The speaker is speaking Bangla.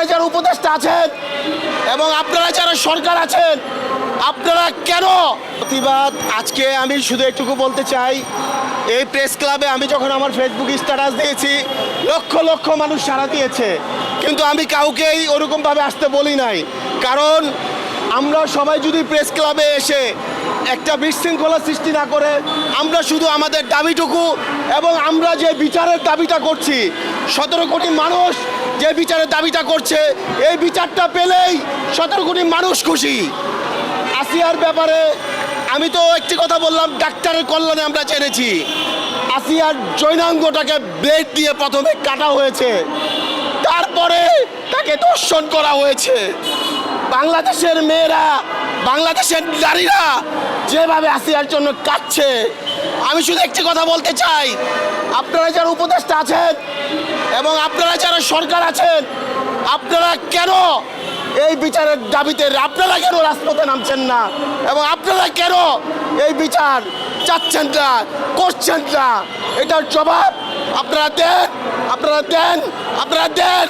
আপনারা যারা উপদেষ্টা আছেন এবং আপনারা যারা সরকার আছেন, আপনারা কেন? প্রতিবাদ, আজকে আমি শুধু একটুকু বলতে চাই, এই প্রেস ক্লাবে আমি যখন আমার ফেসবুক স্ট্যাটাস দিয়েছি, লক্ষ লক্ষ মানুষ সাড়া দিয়েছে। কিন্তু আমি কাউকেই ওরকমভাবে আসতে বলি নাই। কারণ আমরা সবাই যদি প্রেস ক্লাবে এসে একটা বিশৃঙ্খলা সৃষ্টি না করে, আমরা শুধু আমাদের দাবিটুকু এবং আমরা যে বিচারের দাবিটা করছি, সতেরো কোটি মানুষ যে বিচারের দাবিটা করছে। এই বিচারটা পেলেই সতেরো কোটি মানুষ খুশি। আসিয়ার ব্যাপারে আমি তো একটি কথা বললাম, ডাক্তারের কল্যাণে আমরা জেনেছি। আসিয়ার জৈনাঙ্গটাকে ব্লেড দিয়ে প্রথমে কাটা হয়েছে। তারপরে তাকে দর্শন করা হয়েছে। বাংলাদেশের মেয়েরা, বাংলাদেশের নারীরা যেভাবে আসিয়ার জন্য কাটছে আমি শুধু একটি কথা বলতে চাই। আপনারা যারা উপদেষ্টা আছেন এবং আপনারা যারা সরকার আছেন, আপনারা কেন এই বিচারের দাবিতে, আপনারা কেন রাজপথে নামছেন না? এবং আপনারা কেন এই বিচার চাচ্ছেন না, করছেন না? এটার জবাব আপনারা দেন আপনারা দেন আপনারা দেন।